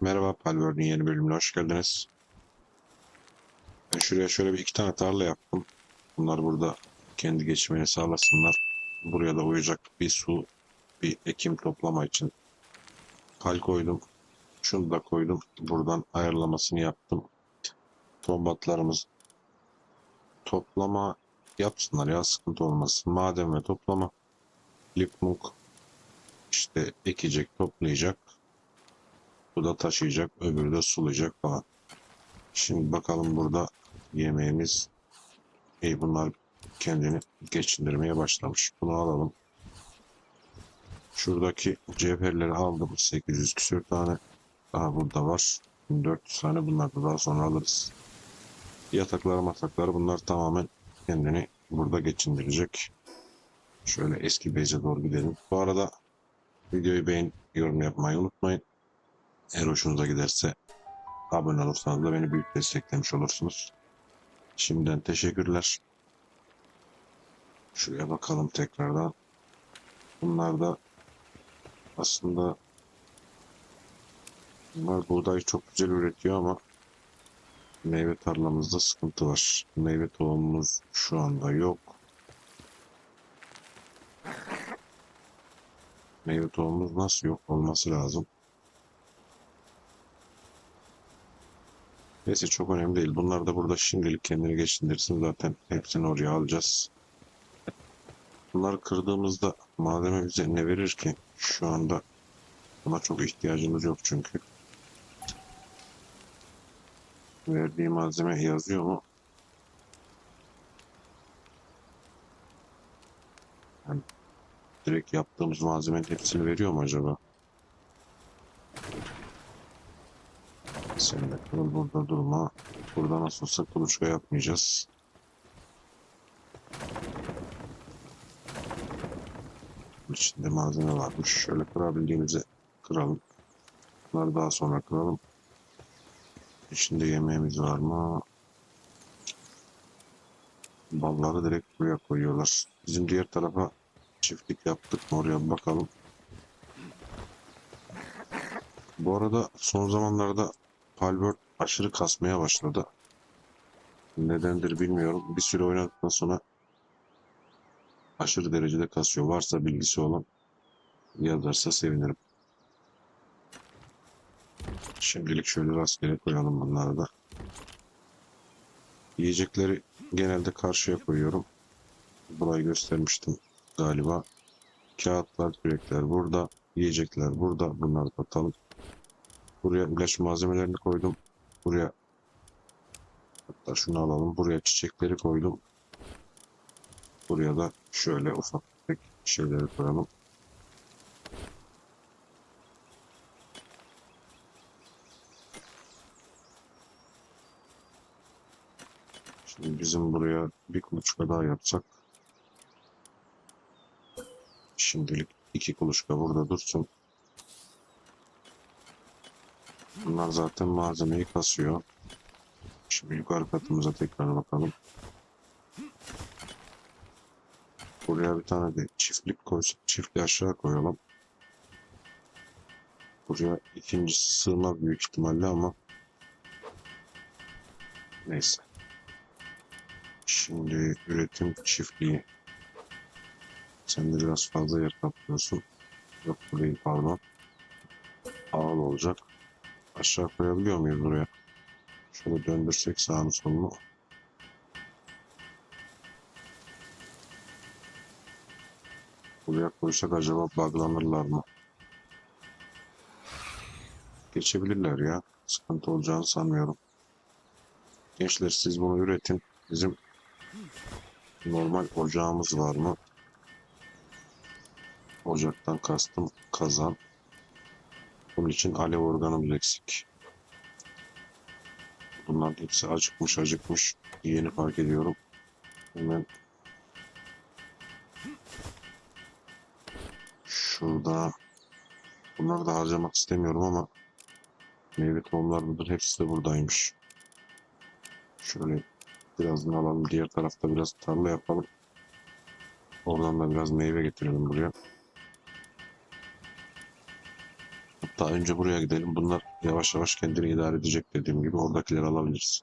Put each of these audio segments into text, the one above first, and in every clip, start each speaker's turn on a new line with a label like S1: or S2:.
S1: Merhaba Palworld'ün yeni bölümüne hoş geldiniz. Ben şuraya şöyle bir iki tane tarla yaptım. Bunlar burada kendi geçimini sağlasınlar. Buraya da uyacak bir su, bir ekim toplama için kal koydum. Şunu da koydum. Buradan ayarlamasını yaptım. Tombatlarımız toplama yapsınlar ya sıkıntı olmasın. Maden ve toplama. Lipmuk işte ekecek, toplayacak. Bu da taşıyacak, öbürü de sulayacak falan. Şimdi bakalım burada yemeğimiz iyi bunlar kendini geçindirmeye başlamış. Bunu alalım. Şuradaki cevherleri aldım. 800 küsür tane. Daha burada var. 400 tane bunlar da daha sonra alırız. Yataklar mataklar bunlar tamamen kendini burada geçindirecek. Şöyle eski base'e doğru gidelim. Bu arada videoyu beğen, yorum yapmayı unutmayın. Eğer hoşunuza giderse abone olursanız da beni büyük desteklemiş olursunuz. Şimdiden teşekkürler. Şuraya bakalım tekrardan. Bunlar da aslında bunlar buğdayı çok güzel üretiyor ama meyve tarlamızda sıkıntı var. Meyve tohumumuz şu anda yok. Meyve tohumumuz nasıl yok olması lazım. Neyse çok önemli değil. Bunlar da burada şimdilik kendini geçindirsin. Zaten hepsini oraya alacağız. Bunları kırdığımızda malzeme bize ne verir ki? Şu anda buna çok ihtiyacımız yok çünkü. Verdiği malzeme yazıyor mu? Yani direkt yaptığımız malzemenin hepsini veriyor mu acaba? Sen de kal burada durma. Burada nasıl olsa kuluçka yapmayacağız. İçinde malzeme varmış. Şöyle kırabildiğimizi kıralım. Bunları daha sonra kıralım. İçinde yemeğimiz var mı? Balları direkt buraya koyuyorlar. Bizim diğer tarafa çiftlik yaptık mı oraya bakalım. Bu arada son zamanlarda Palworld aşırı kasmaya başladı. Nedendir bilmiyorum. Bir süre oynadıktan sonra aşırı derecede kasıyor. Varsa bilgisi olan yazarsa sevinirim. Şimdilik şöyle rastgele koyalım bunları da. Yiyecekleri genelde karşıya koyuyorum. Burayı göstermiştim galiba. Kağıtlar, kürekler burada. Yiyecekler burada. Bunları da atalım. Buraya ilaç malzemelerini koydum. Buraya hatta şunu alalım. Buraya çiçekleri koydum. Buraya da şöyle ufak tefek şeyleri koyalım. Şimdi bizim buraya bir kuluçka daha yapsak. Şimdilik iki kuluçka burada dursun. Bunlar zaten malzemeyi kasıyor. Şimdi yukarı katımıza tekrar bakalım. Buraya bir tane de çiftlik koysak, çiftliği aşağı koyalım. Buraya ikinci sığma büyük ihtimalle ama neyse. Şimdi üretim çiftliği. Sen de biraz fazla yer kaplıyorsun. Yok bu değil pardon. Ağıl olacak. Aşağı koyabiliyor muyuz buraya? Şöyle döndürsek sağını solunu. Buraya koysak acaba buglanırlar mı? Geçebilirler ya. Sıkıntı olacağını sanmıyorum. Gençler siz bunu üretin. Bizim normal ocağımız var mı? Ocaktan kastım kazan. Bunun için alev organımız eksik. Bunların hepsi acıkmış acıkmış. Yeni fark ediyorum. Hemen şurada bunları da harcamak istemiyorum ama meyve tohumlar mıdır? Hepsi de buradaymış. Şöyle birazını alalım. Diğer tarafta biraz tarla yapalım. Oradan da biraz meyve getirelim buraya. Hatta önce buraya gidelim. Bunlar yavaş yavaş kendini idare edecek dediğim gibi oradakileri alabiliriz.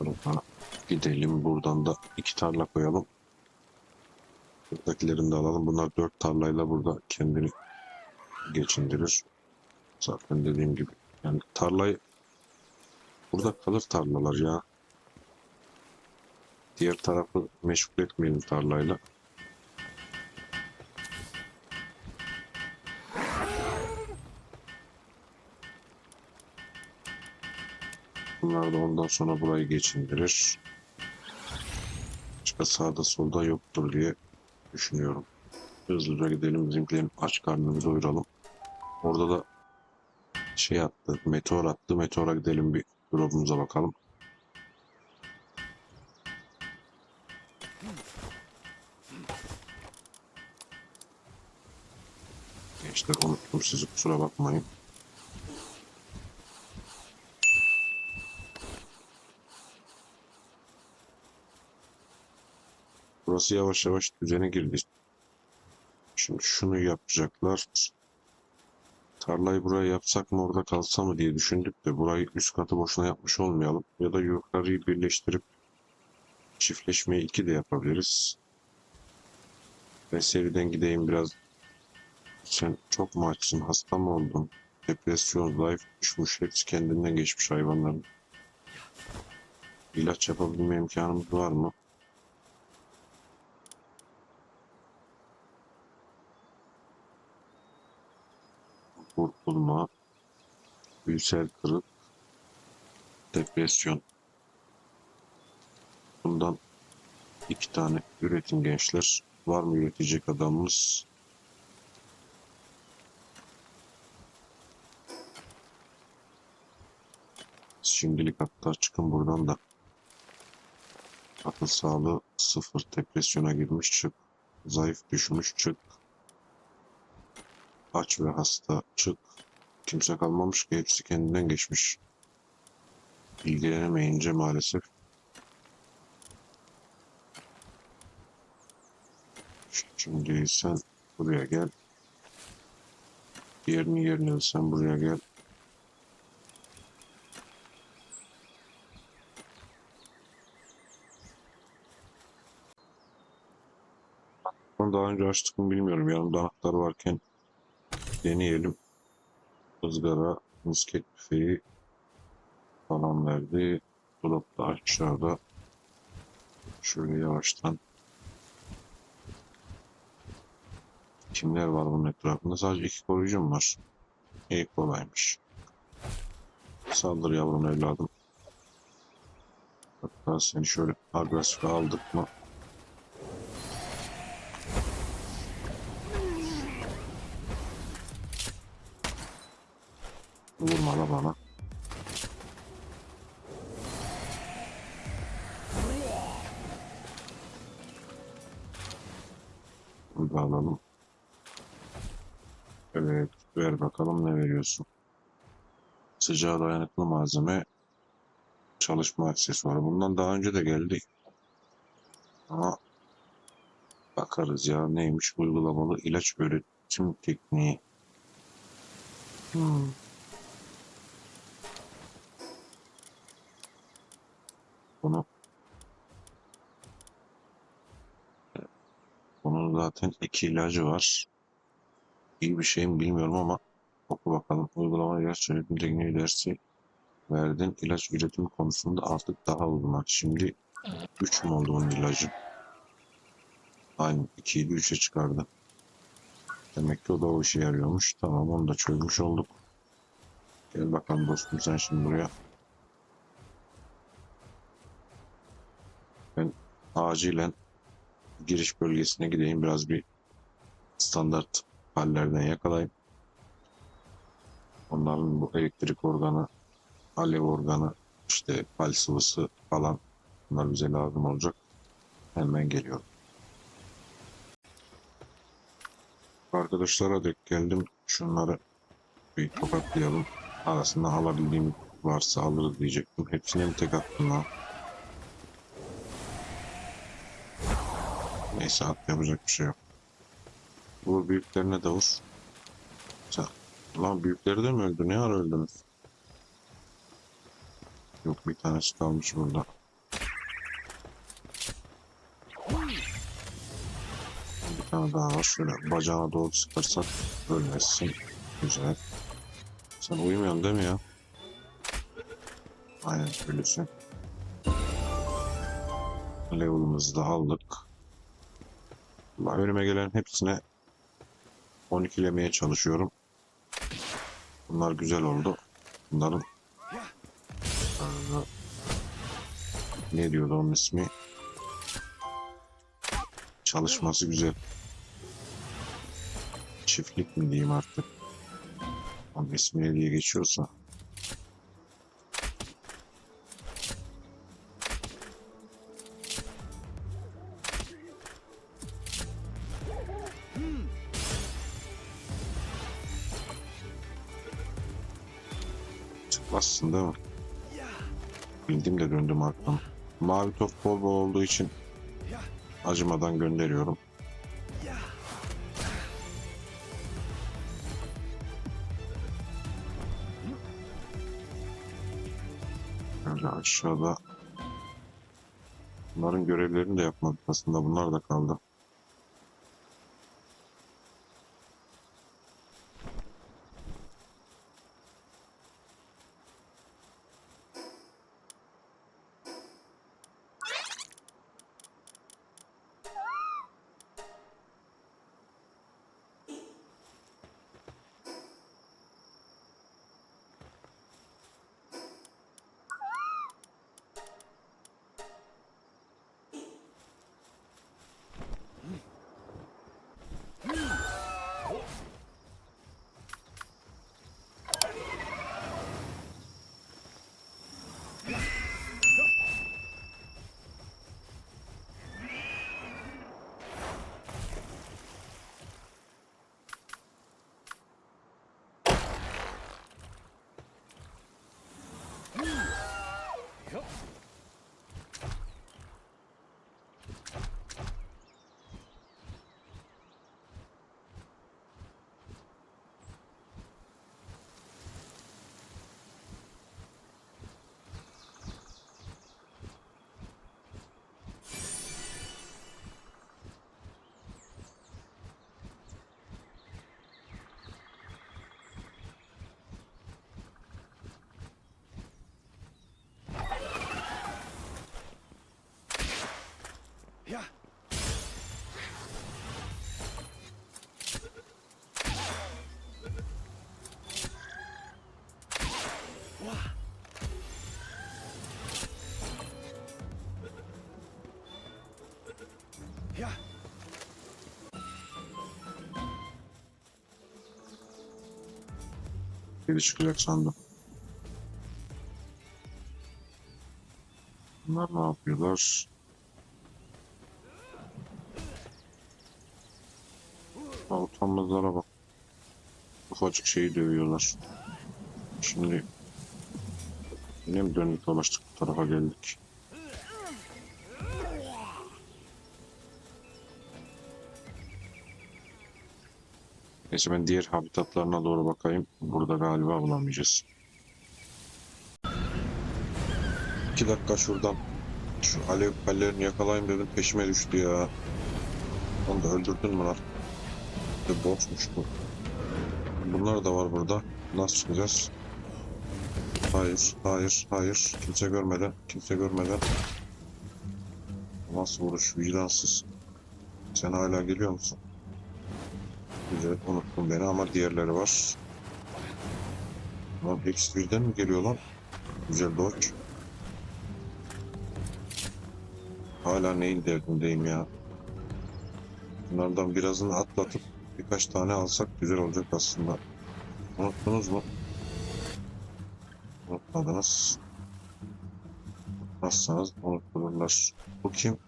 S1: Buradan gidelim. Buradan da iki tarla koyalım. Buradakilerini de alalım. Bunlar dört tarlayla burada kendini geçindirir. Zaten dediğim gibi. Yani tarlayı burada kalır tarlalar ya. Diğer tarafı meşgul etmeyelim tarlayla. Bunlar da ondan sonra burayı geçindirir. Başka sağda solda yoktur diye düşünüyorum. Hızlıca gidelim bizimkilerin aç karnını doyuralım. Orada da şey attı, meteor attı. Meteora gidelim bir drop'umuza bakalım. Gençler unuttum sizi kusura bakmayın. Burası yavaş yavaş düzene girdi. Şimdi şunu yapacaklar. Tarlayı buraya yapsak mı orada kalsa mı diye düşündük de burayı üst katı boşuna yapmış olmayalım. Ya da yukarıyı birleştirip çiftleşmeyi iki de yapabiliriz. Ben seriden gideyim biraz. Sen çok mu açsın? Hasta mı oldun? Depresyon, zayıf düşmüş. Hepsi kendinden geçmiş hayvanların. İlaç yapabilme imkanımız var mı? Kurtulma, büyüsel kırık, depresyon. Bundan iki tane üretim gençler. Var mı üretecek adamımız? Şimdilik hatta çıkın buradan da. Akıl sağlığı sıfır depresyona girmiş çık. Zayıf düşmüş çık. Aç ve hasta çık. Kimse kalmamış ki hepsi kendinden geçmiş. İlgilenemeyince maalesef. Şimdi sen buraya gel. Diğerini yerine sen buraya gel. Onu daha önce açtık mı bilmiyorum. Yanımda anahtar varken deneyelim. ızgara, misket büfeyi falan verdi. Dolap da aşağıda. Şöyle yavaştan. Kimler var bunun etrafında? Sadece iki koruyucum var. İyi kolaymış. Saldır yavrum evladım. Hatta seni şöyle agresif aldık mı? Vurma la bana. Bunu alalım. Evet, ver bakalım ne veriyorsun. Sıcağa dayanıklı malzeme, çalışma aksesuarı. Bundan daha önce de geldi. Ama bakarız ya neymiş uygulamalı ilaç üretim tekniği. Hmm. Bunu bunun zaten iki ilacı var. İyi bir şey mi bilmiyorum ama oku bakalım. Uygulama ilaç üretim tekniği dersi verdin. İlaç üretimi konusunda artık daha uzman. Şimdi 3 mü oldu bunun ilacı? Aynı 2'yi de 3'e çıkardı. Demek ki o da o işe yarıyormuş. Tamam onu da çözmüş olduk. Gel bakalım dostum sen şimdi buraya. Acilen giriş bölgesine gideyim biraz bir standart hallerden yakalayayım. Onların bu elektrik organı, alev organı, işte pal sıvısı falan bunlar bize lazım olacak. Hemen geliyorum. Arkadaşlara dek geldim. Şunları bir tokatlayalım. Arasında alabildiğim varsa alırız diyecektim. Hepsine mi tek attın lan? Neyse at yapacak bir şey yok. Bu büyüklerine de vur. Sen, lan büyükleri de mi öldü? Ne ara öldünüz? Yok bir tanesi kalmış burada. Bir tane daha var. Şöyle bacağına doğru sıkarsak ölmezsin. Güzel. Sen uyumuyorsun değil mi ya? Aynen öylesin. Level'ımızı da aldık. Ben önüme gelen hepsine 12'lemeye çalışıyorum. Bunlar güzel oldu. Bunların ne diyordu onun ismi? Çalışması güzel. Çiftlik mi diyeyim artık? Onun ismi ne diye geçiyorsa. Değil mi? Bildim de döndüm arkam. Mavi top bol bol olduğu için acımadan gönderiyorum. Böyle aşağıda Bunların görevlerini de yapmadık aslında bunlar da kaldı. Biri çıkacak sandım. Bunlar ne yapıyorlar? Utanmazlara bak. Ufacık şeyi dövüyorlar. Şimdi yine mi döndük dolaştık bu tarafa geldik. Ben diğer habitatlarına doğru bakayım. Burada galiba bulamayacağız. İki dakika şuradan şu alev pallerini yakalayayım dedim peşime düştü ya. Onu da öldürdün mü lan? De bossmuş bu. Bunlar da var burada. Nasıl çıkacağız? Hayır, hayır, hayır. Kimse görmeden, kimse görmeden. Nasıl vuruş, vicdansız. Sen hala geliyor musun? Güzel, unuttun beni ama diğerleri var. Lan hepsi birden mi geliyor lan? Güzel dodge. Hala neyin derdindeyim ya. Bunlardan birazını atlatıp birkaç tane alsak güzel olacak aslında. Unuttunuz mu? Unutmadınız. Unutmazsanız unutulurlar. Bu kim?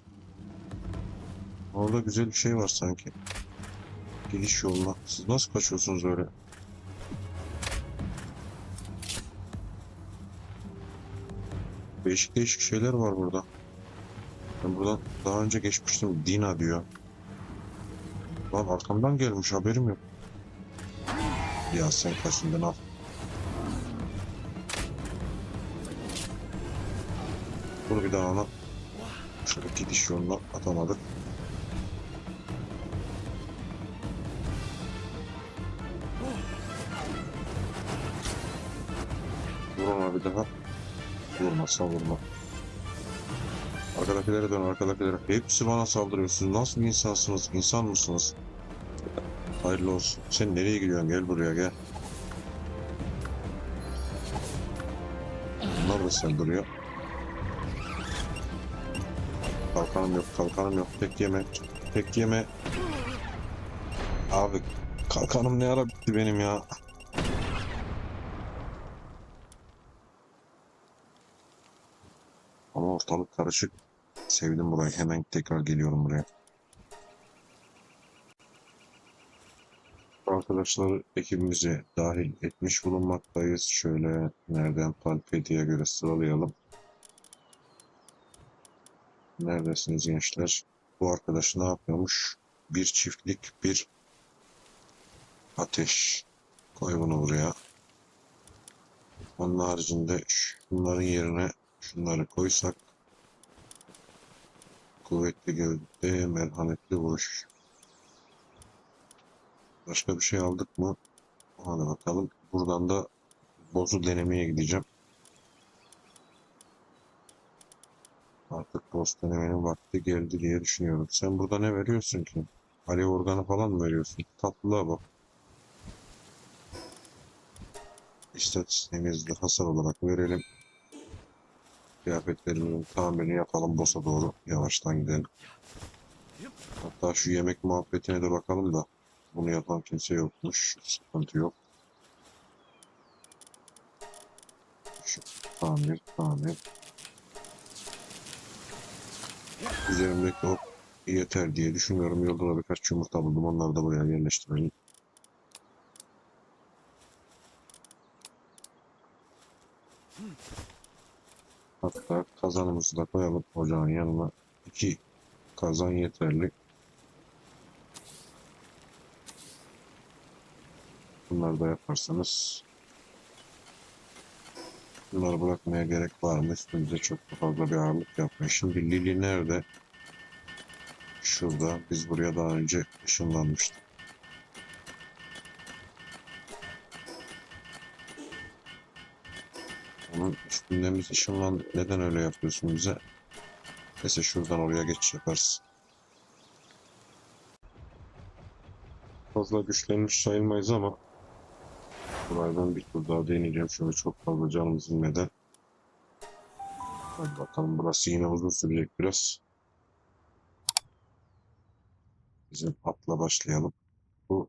S1: Orada güzel bir şey var sanki. Gidiş yoluna. Siz nasıl kaçıyorsunuz öyle? Değişik değişik şeyler var burada. Ben buradan daha önce geçmiştim. Dina diyor. Lan arkamdan gelmiş haberim yok. Ya sen kaçından al. Bunu bir daha ona şöyle gidiş yoluna atamadık. Vurmazsan vurma. Arkadakilere dön arkadakilere. Hepsi bana saldırıyor. Siz nasıl bir insansınız? İnsan mısınız? Hayırlı olsun. Sen nereye gidiyorsun? Gel buraya gel. Bunlar da saldırıyor. Kalkanım yok, kalkanım yok. Tek yeme, tek yeme. Abi kalkanım ne ara bitti benim ya. Ortalık karışık. Sevdim burayı. Hemen tekrar geliyorum buraya. Arkadaşlar ekibimize dahil etmiş bulunmaktayız. Şöyle nereden Palpeti'ye göre sıralayalım. Neredesiniz gençler? Bu arkadaş ne yapıyormuş? Bir çiftlik, bir ateş. Koy bunu buraya. Onun haricinde şunların yerine şunları koysak kuvvetli gövde, merhametli vuruş. Başka bir şey aldık mı? Hadi bakalım. Buradan da boss'u denemeye gideceğim. Artık boss denemenin vakti geldi diye düşünüyorum. Sen burada ne veriyorsun ki? Alev organı falan mı veriyorsun? Tatlılığa bak. İstatistiğimizde hasar olarak verelim. Kıyafetlerimizin tamirini yapalım boss'a doğru. Yavaştan gidelim. Hatta şu yemek muhabbetine de bakalım da. Bunu yapan kimse yokmuş. Sıkıntı yok. Şu tamir, tamir. Üzerimdeki ok yeter diye düşünüyorum. Yolda da birkaç yumurta buldum. Onları da buraya yerleştirelim. Hatta kazanımızı da koyalım ocağın yanına. İki kazan yeterli. Bunları da yaparsanız bunları bırakmaya gerek var mı? Üstümüze çok fazla bir ağırlık yapmayın. Şimdi Lili nerede? Şurada. Biz buraya daha önce ışınlanmıştık. Onun üstünden biz ışınlan... Neden öyle yapıyorsun bize? Neyse şuradan oraya geçiş yaparız. Fazla güçlenmiş sayılmayız ama Buraydan bir tur daha deneyeceğim. Şöyle çok fazla canımız inmeden. Hadi bakalım burası yine uzun sürecek biraz. Bizim atla başlayalım. Bu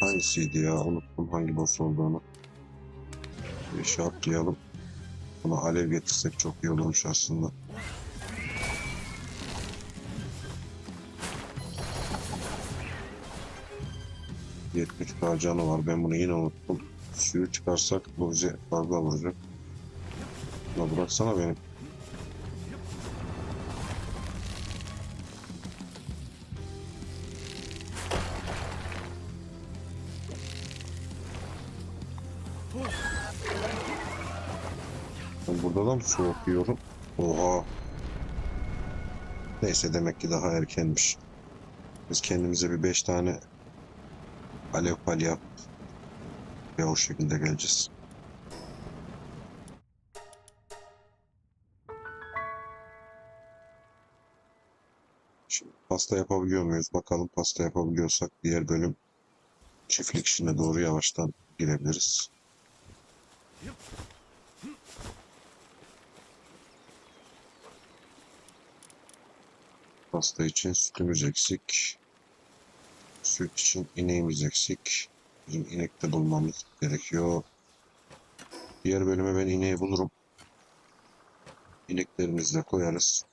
S1: hangisiydi ya? Unuttum hangi boss olduğunu. Bir şey atlayalım. Buna alev getirsek çok iyi olurmuş aslında. Yetmiş canı var. Ben bunu yine unuttum. Suyu çıkarsak bu bize fazla vuracak. La bıraksana beni. Mı soğuk yiyorum? Oha. Neyse demek ki daha erkenmiş. Biz kendimize bir beş tane alev pali yap. Ve o şekilde geleceğiz. Pasta yapabiliyor muyuz? Bakalım pasta yapabiliyorsak diğer bölüm çiftlik işine doğru yavaştan girebiliriz. Pasta için sütümüz eksik. Süt için ineğimiz eksik. Bizim inek de bulmamız gerekiyor. Diğer bölüme ben ineği bulurum. İneklerimizi de koyarız.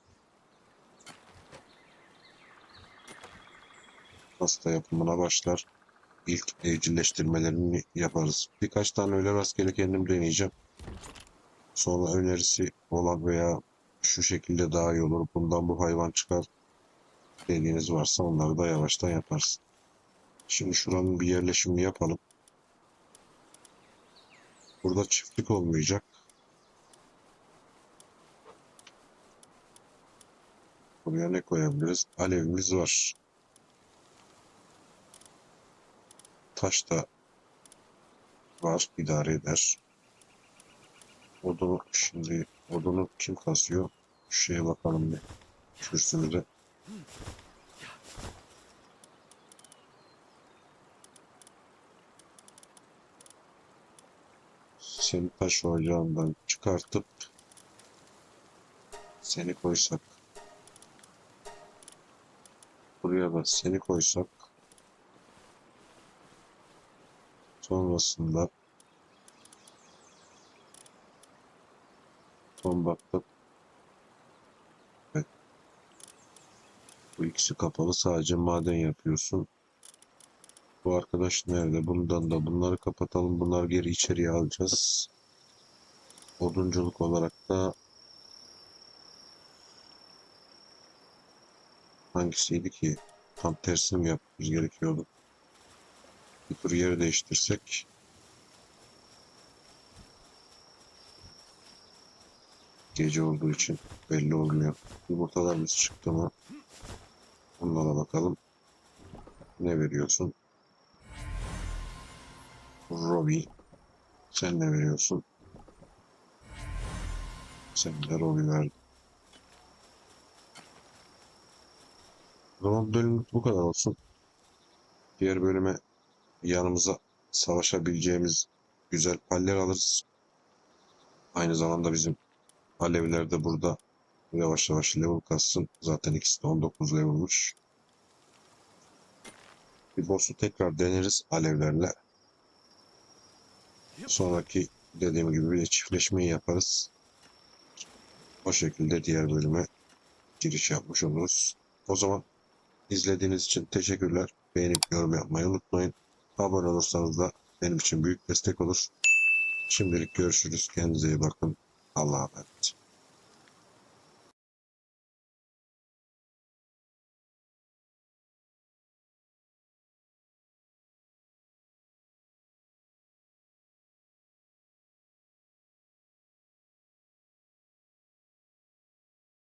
S1: Pasta yapımına başlar. İlk evcilleştirmelerini yaparız. Birkaç tane öyle rastgele kendim deneyeceğim. Sonra önerisi olan veya şu şekilde daha iyi olur, bundan bu hayvan çıkar dediğiniz varsa onları da yavaştan yaparsın. Şimdi şuranın bir yerleşimini yapalım. Burada çiftlik olmayacak. Buraya ne koyabiliriz? Alevimiz var. Taş da var, idare eder. Odunu şimdi odunu kim kasıyor? Şeye bakalım bir. Kürsümüze. Seni taş ocağından çıkartıp seni koysak. Buraya da seni koysak. Sonrasında son baktık bu ikisi kapalı. Sadece maden yapıyorsun. Bu arkadaş nerede? Bundan da bunları kapatalım. Bunları geri içeriye alacağız. Odunculuk olarak da hangisiydi ki? Tam tersini mi yapmamız gerekiyordu? Bir tur yeri değiştirsek. Gece olduğu için belli olmuyor. Yumurtalarımız çıktı mı? Bunlara bakalım. Ne veriyorsun? Robbie. Sen ne veriyorsun? Sen de Robbie verdin. Zaman bölümlük bu kadar olsun. Diğer bölüme yanımıza savaşabileceğimiz güzel paller alırız. Aynı zamanda bizim alevler de burada yavaş yavaş level kassın. Zaten ikisi de 19 level'mış. Bir boss'u tekrar deneriz alevlerle. Sonraki dediğim gibi bir de çiftleşmeyi yaparız. O şekilde diğer bölüme giriş yapmış oluruz. O zaman izlediğiniz için teşekkürler. Beğenip yorum yapmayı unutmayın. Abone olursanız da benim için büyük destek olur. Şimdilik görüşürüz. Kendinize iyi bakın. Allah'a emanet.